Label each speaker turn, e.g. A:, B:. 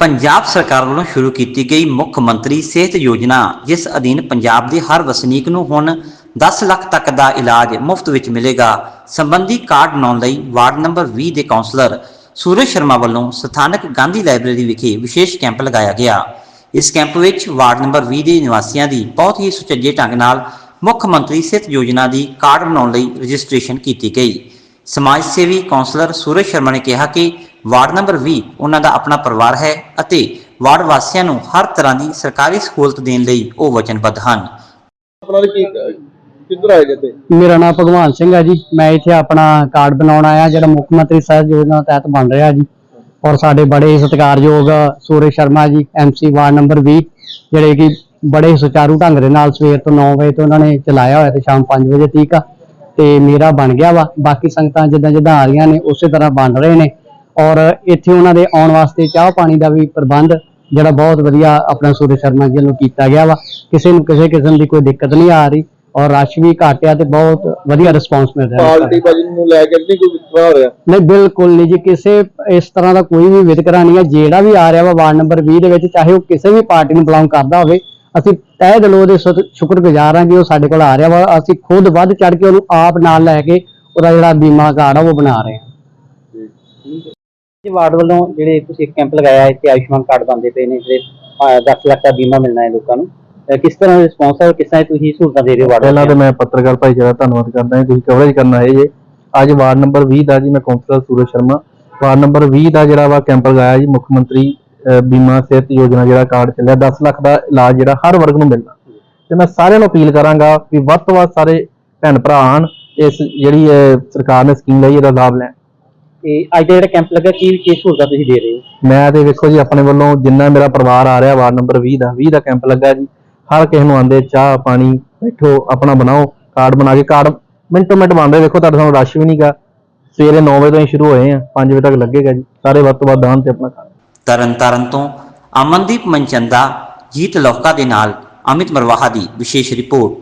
A: ਪੰਜਾਬ ਸਰਕਾਰ ਵੱਲੋਂ ਸ਼ੁਰੂ ਕੀਤੀ ਗਈ ਮੁੱਖ ਮੰਤਰੀ ਸਿਹਤ ਯੋਜਨਾ, ਜਿਸ ਅਧੀਨ ਪੰਜਾਬ ਦੇ ਹਰ ਵਸਨੀਕ ਨੂੰ ਹੁਣ 10 ਲੱਖ ਤੱਕ ਦਾ ਇਲਾਜ ਮੁਫਤ ਵਿੱਚ ਮਿਲੇਗਾ। ਸੰਬੰਧੀ ਕਾਰਡ ਬਣਾਉਣ ਲਈ ਵਾਰਡ ਨੰਬਰ 20 ਦੇ ਕਾਉਂਸਲਰ ਸੂਰਜ ਸ਼ਰਮਾ ਵੱਲੋਂ ਸਥਾਨਕ ਗਾਂਧੀ ਲਾਇਬ੍ਰੇਰੀ ਵਿਖੇ ਵਿਸ਼ੇਸ਼ ਕੈਂਪ ਲਗਾਇਆ ਗਿਆ। ਇਸ ਕੈਂਪ ਵਿੱਚ ਵਾਰਡ ਨੰਬਰ 20 ਦੇ ਨਿਵਾਸੀਆਂ ਦੀ ਬਹੁਤ ਹੀ ਸੁਚੱਜੇ ਢੰਗ ਨਾਲ ਮੁੱਖ ਮੰਤਰੀ ਸਿਹਤ ਯੋਜਨਾ ਦੀ ਕਾਰਡ ਬਣਾਉਣ ਲਈ ਰਜਿਸਟ੍ਰੇਸ਼ਨ ਕੀਤੀ ਗਈ। ਸਮਾਜ ਸੇਵੀ ਕਾਉਂਸਲਰ ਸੂਰਜ ਸ਼ਰਮਾ ਨੇ ਕਿਹਾ ਕਿ ਵਾਰਡ ਨੰਬਰ 20 ਉਹਨਾਂ ਦਾ ਆਪਣਾ ਪਰਿਵਾਰ ਹੈ ਅਤੇ ਵਾਰਡ ਵਾਸੀਆਂ ਨੂੰ ਹਰ ਤਰ੍ਹਾਂ ਦੀ ਸਰਕਾਰੀ ਸਹੂਲਤ ਦੇਣ ਲਈ ਉਹ ਵਚਨਬੱਧ ਹਨ।
B: ਆਪਣਾ ਕੀ ਕਿੱਧਰ ਆਏ ਜਿੱਤੇ
C: ਮੇਰਾ ਨਾਮ ਭਗਵਾਨ ਸਿੰਘ ਹੈ ਜੀ। ਮੈਂ ਇੱਥੇ ਆਪਣਾ ਕਾਰਡ ਬਣਾਉਣ ਆਇਆ ਜਿਹੜਾ ਮੁੱਖ ਮੰਤਰੀ ਸਾਹਿਬ ਯੋਜਨਾ ਤਹਿਤ ਬਣ ਰਿਹਾ ਜੀ। ਔਰ ਸਾਡੇ ਬੜੇ ਸਤਿਕਾਰਯੋਗ ਸੂਰਜ Sharma ji MC ward number 20 ਜਿਹੜੇ ਕਿ ਬੜੇ ਸੁਚਾਰੂ ਢੰਗ ਦੇ ਨਾਲ ਸਵੇਰ ਤੋਂ 9 ਵਜੇ ਤੋਂ ਉਹਨਾਂ ਨੇ ਚਲਾਇਆ ਹੋਇਆ ਤੇ ਸ਼ਾਮ 5 ਵਜੇ ਤੀਕ ਆ। ਤੇ ਮੇਰਾ ਬਣ ਗਿਆ ਵਾ। ਬਾਕੀ ਸੰਗਤਾਂ ਜਿੱਦਾਂ ਜਿੱਦਾਂ ਆ ਰਹੀਆਂ ਨੇ ਉਸੇ ਤਰ੍ਹਾਂ ਬਣ ਰਹੇ ਨੇ। ਔਰ ਇੱਥੇ ਉਹਨਾਂ ਦੇ ਆਉਣ ਵਾਸਤੇ ਚਾਹ ਪਾਣੀ ਦਾ ਵੀ ਪ੍ਰਬੰਧ ਜਿਹੜਾ ਬਹੁਤ ਵਧੀਆ ਆਪਣਾ ਸੂਰਜ ਸ਼ਰਮਾ ਜੀ ਵੱਲੋਂ ਕੀਤਾ ਗਿਆ ਵਾ। ਕਿਸੇ ਨੂੰ ਕਿਸੇ ਕਿਸਮ ਦੀ ਕੋਈ ਦਿੱਕਤ ਨਹੀਂ ਆ ਰਹੀ ਔਰ ਰਸ਼ ਵੀ ਘੱਟ ਆ ਤੇ ਬਹੁਤ ਵਧੀਆ ਰਿਸਪਾਂਸ ਮਿਲ ਰਿਹਾ। ਹੈ
B: ਪਾਰਟੀ ਬਾਜੀ ਨੂੰ ਲੈ ਕੇ ਨਹੀਂ ਕੋਈ ਵਿਤਕਰਾ ਹੋ ਰਿਹਾ?
C: ਨਹੀਂ ਬਿਲਕੁਲ ਨਹੀਂ ਜੀ। ਕਿਸੇ ਇਸ ਤਰ੍ਹਾਂ ਦਾ ਕੋਈ ਵੀ ਵਿਤਕਰਾ ਨਹੀਂ ਹੈ ਜਿਹੜਾ ਵੀ ਆ ਰਿਹਾ ਵਾ ਵਾਰਡ ਨੰਬਰ 20 ਦੇ ਵਿੱਚ ਚਾਹੇ ਉਹ ਕਿਸੇ ਵੀ ਪਾਰਟੀ ਨੂੰ ਬਿਲੋਂਗ ਕਰਦਾ ਹੋਵੇ ਅਸੀਂ ਤਹਿ ਦਿਲੋਂ ਉਹਦੇ ਸ਼ੁਕ- ਸ਼ੁਕਰਗੁਜ਼ਾਰ ਹਾਂ ਕਿ ਉਹ ਸਾਡੇ ਕੋਲ ਆ ਰਿਹਾ ਵਾ। ਅਸੀਂ ਖੁਦ ਵੱਧ ਚੜ ਕੇ ਉਹਨੂੰ ਆਪ ਨਾਲ ਲੈ ਕੇ ਉਹਦਾ ਜਿਹੜਾ ਬੀਮਾ ਕਾਰਡ ਆ ਉਹ ਬਣਾ ਰਹੇ ਹਾਂ। ਜੀ ਵਾਰਡ ਵੱਲੋਂ ਜਿਹੜੇ ਤੁਸੀਂ ਇੱਕ ਕੈਂਪ ਲਗਾਇਆ ਹੈ ਤੇ ਆਯੁਸ਼ਮਾਨ ਕਾਰਡ ਬਣਦੇ ਪਏ ਨੇ ਜਿਹੜੇ 10 ਲੱਖ ਦਾ ਬੀਮਾ ਮਿਲਣਾ ਹੈ ਲੋਕਾਂ ਨੂੰ। ਕਿਸ ਤਰ੍ਹਾਂ ਦਾ ਰਿਸਪੌਂਸ ਹੈ ਕਿਸ ਤਰ੍ਹਾਂ ਤੁਸੀਂ ਸਹੂਲਤਾਂ ਦੇ ਰਹੇ ਹੋ ਵਾਰਡ
D: ਪਹਿਲਾਂ ਤਾਂ ਮੈਂ ਪੱਤਰਕਾਰ ਭਾਈਚਾਰਾ ਦਾ ਧੰਨਵਾਦ ਕਰਦਾ ਹਾਂ ਤੁਸੀਂ ਕਵਰੇਜ ਕਰਨ ਆਏ ਜੇ ਅੱਜ ਵਾਰਡ ਨੰਬਰ 20 ਦਾ ਜੀ ਮੈਂ councillor Suraj Sharma. Ward number 20 ਦਾ ਜਿਹੜਾ ਵਾ ਕੈਂਪ ਲਗਾਇਆ ਜੀ ਮੁੱਖ ਮੰਤਰੀ ਬੀਮਾ ਸਿਹਤ ਯੋਜਨਾ ਜਿਹੜਾ ਕਾਰਡ ਚੱਲਿਆ 10 ਲੱਖ ਦਾ ਇਲਾਜ ਜਿਹੜਾ ਹਰ ਵਰਗ ਨੂੰ ਮਿਲਣਾ। ਤੇ ਮੈਂ ਸਾਰਿਆਂ ਨੂੰ ਅਪੀਲ ਕਰਾਂਗਾ ਵੀ ਵੱਧ ਤੋਂ ਵੱਧ ਸਾਰੇ ਭੈਣ ਭਰਾ ਆਣ ਇਸ ਜਿਹੜੀ ਸਰਕਾਰ ਨੇ ਸਕੀਮ ਲਈ ਇਹਦਾ ਲਾਭ ਲੈਣ।
C: ਤੇ ਅੱਜ ਦਾ ਜਿਹੜਾ ਕੈਂਪ ਲੱਗਾ ਕੀ ਕੀ ਸਹੂਲਤਾਂ ਤੁਸੀਂ ਦੇ ਰਹੇ ਹੋ?
D: ਮੈਂ ਤੇ ਵੇਖੋ ਜੀ ਆਪਣੇ ਵੱਲੋਂ ਜਿੰਨਾ ਮੇਰਾ ਪਰਿਵਾਰ ਆ ਰਿਹਾ ਵਾਰਡ ਨੰਬਰ 20 ਦਾ 20 ਦਾ ਕੈਂਪ ਲੱਗਾ ਜੀ। ਹਰ ਕਿਸੇ ਨੂੰ ਆਂਦੇ ਚਾਹ ਪਾਣੀ ਬੈਠੋ ਆਪਣਾ ਬਣਾਓ ਕਾਰਡ ਬਣਾ ਕੇ ਕਾਰਡ ਮਿੰਟੋ ਮਿੰਟ ਬਣਦੇ ਵੇਖੋ ਤੁਹਾਡੇ ਸਾਨੂੰ ਰਸ਼ ਵੀ ਨਹੀਂਗਾ ਸਵੇਰੇ 9 ਵਜੇ ਤੋਂ ਹੀ ਸ਼ੁਰੂ ਹੋਏ ਆ 5 ਵਜੇ ਤੱਕ ਲੱਗੇਗਾ ਜੀ। ਸਾਰੇ ਵੱਧ ਤੋਂ ਵੱਧ ਆਉਣ ਤੇ ਆਪਣਾ ਕਾਰਡ।
A: ਤਰਨਤਾਰਨ ਤੋਂ ਅਮਨਦੀਪ ਮਨਚੰਦਾ ਜੀਤ ਲੋਕਾ ਦੇ ਨਾਲ ਅਮਿਤ ਮਰਵਾਹਾ ਦੀ ਵਿਸ਼ੇਸ਼ ਰਿਪੋਰਟ।